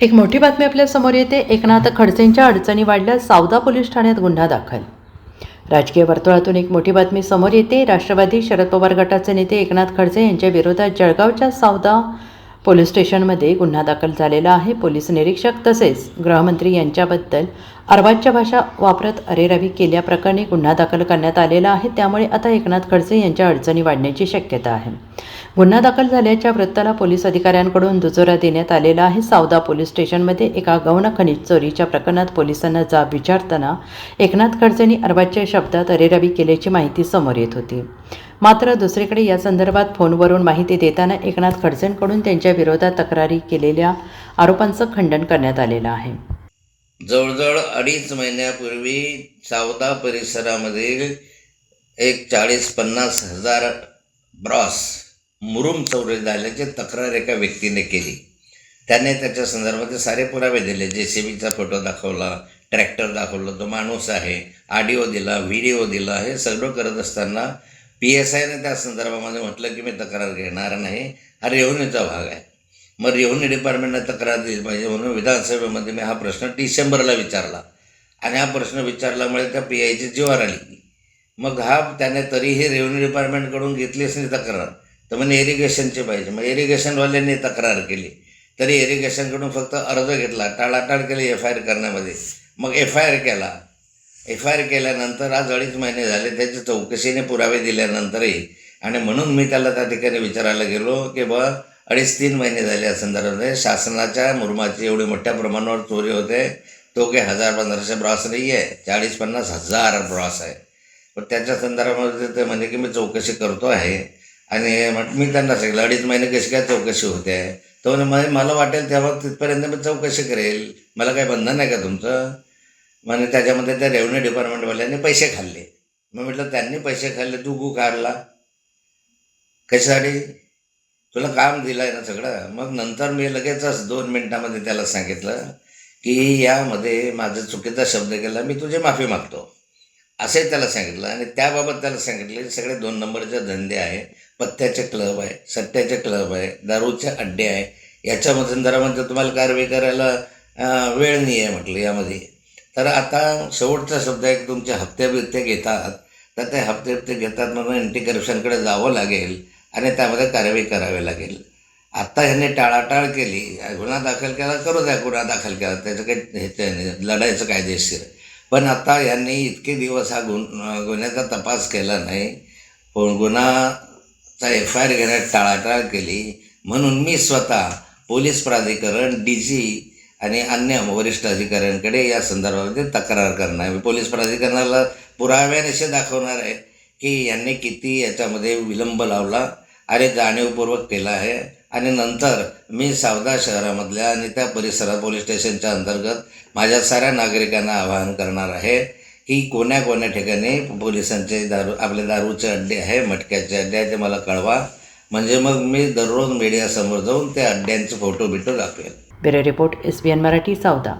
एक मोठी बातमी आपल्यासमोर येते. एकनाथ खडसेंच्या अडचणी वाढल्या सावदा पोलीस ठाण्यात गुन्हा दाखल. राजकीय वर्तुळातून एक मोठी बातमी समोर येते. राष्ट्रवादी शरद पवार गटाचे नेते एकनाथ खडसे यांच्या विरोधात जळगावच्या सावदा पोलीस स्टेशनमध्ये गुन्हा दाखल झालेला आहे. पोलीस निरीक्षक तसेच गृहमंत्री यांच्याबद्दल अर्वाच्य भाषा वापरत अरेरावी केल्याप्रकरणी गुन्हा दाखल करण्यात आलेला आहे. त्यामुळे आता एकनाथ खडसे यांच्या अडचणी वाढण्याची शक्यता आहे. गुन्हा दाखल झाल्याच्या वृत्ताला पोलीस अधिकाऱ्यांकडून दुजोरा देण्यात आलेला आहे. सावदा पोलीस स्टेशनमध्ये एका गौण खनिज चोरीच्या प्रकरणात पोलिसांना जाब विचारताना एकनाथ खडसेंनी अर्वाच्य शब्दात अरेरावी केल्याची माहिती समोर येत होती. मात्र दुसरीकडे या संदर्भात फोनवरून माहिती देताना एकनाथ खडसेंकडून त्यांच्या विरोधात तक्रारी केलेल्या आरोपांचं खंडन करण्यात आलेलं आहे. जवळजवळ अडीच महिन्यापूर्वी सावदा परिसरामधील एक चाळीस पन्नास हजार ब्रॉस मुरुम चौरे झाल्याची तक्रार एका व्यक्तीने केली. त्याने त्याच्या संदर्भातले सारे पुरावे दिले. जे सी बीचा फोटो दाखवला ट्रॅक्टर दाखवलं तो माणूस आहे ऑडिओ दिला व्हिडिओ दिला हे सगळं करत असताना पी एस आयने त्या संदर्भामध्ये म्हटलं की मी तक्रार घेणार नाही. हा रेव्हन्यूचा भाग आहे. मग रेव्हन्यू डिपार्टमेंटने तक्रार दिली पाहिजे म्हणून विधानसभेमध्ये मी हा प्रश्न डिसेंबरला विचारला. आणि हा प्रश्न विचारल्यामुळे त्या पी आयची जीवार आली. मग हा त्याने तरीही रेव्हन्यू डिपार्टमेंटकडून घेतलीच नाही तक्रार. तर म्हणे इरिगेशनचे पाहिजे. मग इरिगेशनवाल्यांनी तक्रार केली. तरी इरिगेशनकडून फक्त अर्ज घेतला टाळाटाळ केली एफ आय आर करण्यामध्ये. मग एफ आय आर केला. एफ आय आर केल्यानंतर आज अडीच महिने झाले त्याची चौकशीने पुरावे दिल्यानंतरही आणि म्हणून मी त्याला त्या ठिकाणी विचारायला गेलो की बा अडीच तीन महिने झाले या संदर्भामध्ये. शासनाच्या मुरमाची एवढी मोठ्या प्रमाणावर चोरी होते. तो काही हजार पंधराशे ब्रॉस नाही आहे चाळीस पन्नास हजार ब्रॉस आहे. पण त्याच्या संदर्भामध्ये ते म्हणजे की मी चौकशी करतो आहे. आणि म्हटलं मी त्यांना सांगितलं अडीच महिने कशी काय चौकशी होते? आहे तो म्हणे "मला- मला वाटेल तेव्हा तिथपर्यंत मी चौकशी करेल. मला काही बंधन नाही का तुमचं? म्हणजे त्याच्यामध्ये त्या रेव्हन्यू डिपार्टमेंटवाल्यांनी पैसे खाल्ले. मग म्हटलं त्यांनी पैसे खाल्ले तू गु काढला. कशासाठी? तुला काम दिलं आहे ना सगळं. मग नंतर मी लगेचच दोन मिनटामध्ये त्याला सांगितलं की यामध्ये माझं चुकीचा शब्द केला मी तुझी माफी मागतो. असे त्याला सांगितलं आणि त्याबाबत त्याला सांगितले की सगळे दोन नंबरचे धंदे आहे पत्त्याचे क्लब आहे सट्ट्याचे क्लब आहे दारूचे अड्डे आहे याच्यामधून जरा म्हणजे तुम्हाला कारवाई करायला वेळ नाही आहे म्हटलं यामध्ये. तर आता शेवटचा शब्द आहे की तुमचे हप्ते बिप्ते घेतात. तर ते हप्ते बिप्ते घेतात म्हणून अँटी करप्शनकडे जावं लागेल आणि त्यामध्ये कारवाई करावी लागेल. आत्ता ह्यांनी टाळाटाळ केली गुन्हा दाखल केला करू द्या गुन्हा दाखल केला त्याचं काही ह्याचं नाही लढायचं कायदेशीर पण आता यांनी इतके दिवस हा गुन गुन्ह्याचा तपास केला नाही गुन्हा चा एफ आय आर घेण्यात टाळाटाळ केली. म्हणून मी स्वतः पोलीस प्राधिकरण डी जी आणि अन्य वरिष्ठ अधिकाऱ्यांकडे या संदर्भामध्ये तक्रार करणार. मी पोलीस प्राधिकरणाला पुराव्याने असे दाखवणार आहे की यांनी किती याच्यामध्ये विलंब लावला आणि जाणीवपूर्वक केला आहे. आणि नंतर मी सावदा शहरामधल्या आणि त्या परिसरात पोलीस स्टेशनच्या अंतर्गत माझ्या साऱ्या नागरिकांना आवाहन करणार आहे. की कोण्या कोण्या ठिकाणी पोलिसांचे दारू आपले दारूचे अड्डे आहे मटक्याचे अड्डे आहे ते मला कळवा. म्हणजे मग मी दररोज मीडियासमोर जाऊन त्या अड्ड्यांचे फोटो बिटो दाखवेल. Bureau report S B N Marathi Savda